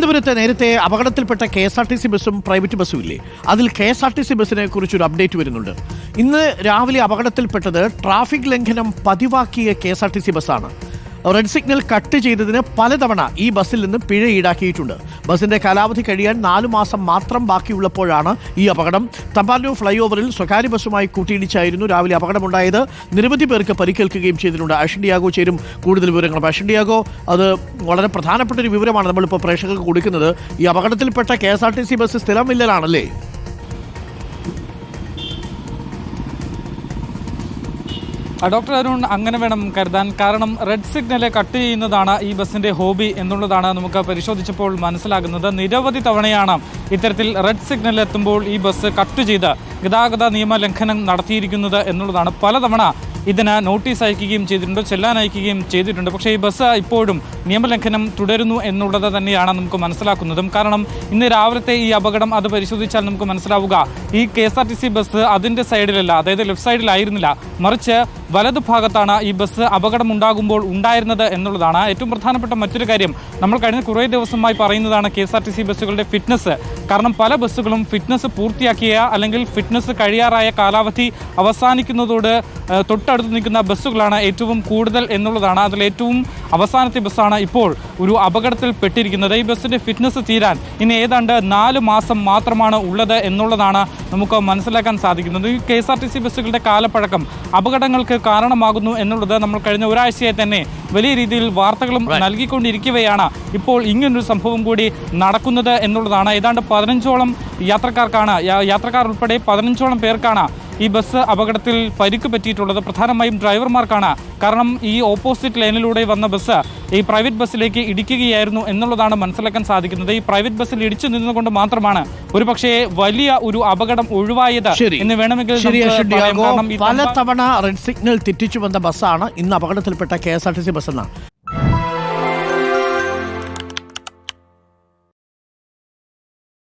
തിരുവനന്തപുരത്ത് നേരത്തെ അപകടത്തിൽപ്പെട്ട K S R T C ബസ്സും പ്രൈവറ്റ് ബസ്സും ഇല്ലേ? അതിൽ K S R T C ബസ്സിനെ കുറിച്ചൊരു അപ്ഡേറ്റ് വരുന്നുണ്ട്. ഇന്ന് രാവിലെ അപകടത്തിൽപ്പെട്ടത് ട്രാഫിക് ലംഘനം പതിവാക്കിയ K S R T C ബസ്സാണ്. റെഡ് സിഗ്നൽ കട്ട് ചെയ്തതിന് പലതവണ ഈ ബസ്സിൽ നിന്ന് പിഴ ഈടാക്കിയിട്ടുണ്ട്. ബസിന്റെ കാലാവധി കഴിയാൻ നാലു മാസം മാത്രം ബാക്കിയുള്ളപ്പോഴാണ് ഈ അപകടം. തമ്പാനൂർ ഫ്ലൈ ഓവറിൽ സ്വകാര്യ ബസ്സുമായി കൂട്ടിയിടിച്ചായിരുന്നു രാവിലെ അപകടമുണ്ടായത്. നിരവധി പേർക്ക് പരിക്കേൽക്കുകയും ചെയ്തിട്ടുണ്ട്. അഷിൻഡിയാഗോ ചേരും കൂടുതൽ വിവരങ്ങൾ അഷിൻഡിയാഗോ അത് വളരെ പ്രധാനപ്പെട്ട ഒരു വിവരമാണ് നമ്മളിപ്പോൾ പ്രേക്ഷകർക്ക് കൊടുക്കുന്നത്. ഈ അപകടത്തിൽപ്പെട്ട K S R T C bus സ്ഥിരം വില്ലലാണല്ലേ ഡോക്ടർ അരുൺ അങ്ങനെ വേണം കരുതാൻ. കാരണം റെഡ് സിഗ്നലെ കട്ട് ചെയ്യുന്നതാണ് ഈ ബസിന്റെ ഹോബി എന്നുള്ളതാണ് നമുക്ക് പരിശോധിച്ചപ്പോൾ മനസ്സിലാകുന്നത്. നിരവധി തവണയാണ് ഇത്തരത്തിൽ റെഡ് സിഗ്നൽ എത്തുമ്പോൾ ഈ ബസ് കട്ട് ചെയ്ത് ഗതാഗത നിയമ ലംഘനം നടത്തിയിരിക്കുന്നത് എന്നുള്ളതാണ്. പലതവണ ഇതിന് നോട്ടീസ് അയക്കുകയും ചെയ്തിട്ടുണ്ട് ചെല്ലാൻ അയക്കുകയും ചെയ്തിട്ടുണ്ട്. പക്ഷേ ഈ ബസ് ഇപ്പോഴും നിയമലംഘനം തുടരുന്നു എന്നുള്ളത് തന്നെയാണ് നമുക്ക് മനസ്സിലാക്കുന്നതും. കാരണം ഇന്ന് രാവിലത്തെ ഈ അപകടം അത് പരിശോധിച്ചാൽ നമുക്ക് മനസ്സിലാവുക. ഈ K S R T C bus അതിന്റെ സൈഡിലല്ല അതായത് ലെഫ്റ്റ് സൈഡിലായിരുന്നില്ല മറിച്ച് വലതു ഭാഗത്താണ് ഈ ബസ് അപകടമുണ്ടാകുമ്പോൾ ഉണ്ടായിരുന്നത് എന്നുള്ളതാണ് ഏറ്റവും പ്രധാനപ്പെട്ട മറ്റൊരു കാര്യം. നമ്മൾ കഴിഞ്ഞ കുറേ ദിവസമായി പറയുന്നതാണ് K S R T C ബസ്സുകളുടെ ഫിറ്റ്നസ്. കാരണം പല ബസ്സുകളും ഫിറ്റ്നസ് പൂർത്തിയാക്കിയ അല്ലെങ്കിൽ ഫിറ്റ്നസ് കഴിയാറായ കാലാവധി അവസാനിക്കുന്നതോട് തൊട്ടടുത്ത് നിൽക്കുന്ന ബസ്സുകളാണ് ഏറ്റവും കൂടുതൽ എന്നുള്ളതാണ്. അതിൽ ഏറ്റവും അവസാനത്തെ ബസ്സാണ് ഇപ്പോൾ ഒരു അപകടത്തിൽ പെട്ടിരിക്കുന്നത്. ഈ ബസ്സിന്റെ ഫിറ്റ്നസ് തീരാൻ ഇനി ഏതാണ്ട് നാല് മാസം മാത്രമാണ് ഉള്ളത് എന്നുള്ളതാണ് നമുക്ക് മനസ്സിലാക്കാൻ സാധിക്കുന്നത്. ഈ K S R T C ബസ്സുകളുടെ കാലപ്പഴക്കം അപകടങ്ങൾക്ക് കാരണമാകുന്നു എന്നുള്ളത് നമ്മൾ കഴിഞ്ഞ ഒരാഴ്ചയായി തന്നെ വലിയ രീതിയിൽ വാർത്തകളും നൽകിക്കൊണ്ടിരിക്കുകയാണ് ഇപ്പോൾ ഇങ്ങനൊരു സംഭവം കൂടി നടക്കുന്നത് എന്നുള്ളതാണ്. ഏതാണ്ട് പതിനഞ്ചോളം യാത്രക്കാർക്കാണ് യാത്രക്കാർ ഉൾപ്പെടെ പതിനഞ്ചോളം പേർക്കാണ് ഈ ബസ് അപകടത്തിൽ പരിക്ക് പറ്റിയിട്ടുള്ളത് പ്രധാനമായും ഡ്രൈവർമാർക്കാണ്. കാരണം ഈ ഓപ്പോസിറ്റ് ലൈനിലൂടെ വന്ന ബസ് ഈ പ്രൈവറ്റ് ബസ്സിലേക്ക് ഇടിക്കുകയായിരുന്നു എന്നുള്ളതാണ് മനസ്സിലാക്കാൻ സാധിക്കുന്നത്. ഈ പ്രൈവറ്റ് ബസ്സിൽ ഇടിച്ചു നിന്നുകൊണ്ട് മാത്രമാണ് ഒരു പക്ഷേ വലിയ ഒരു അപകടം ഒഴിവായത് എന്ന് വേണമെങ്കിൽ പല തവണ റെഡ് സിഗ്നൽ തെറ്റിച്ചു വന്ന ബസ്സാണ് ഇന്ന് അപകടത്തിൽപ്പെട്ട K S R T C bus എന്നാണ്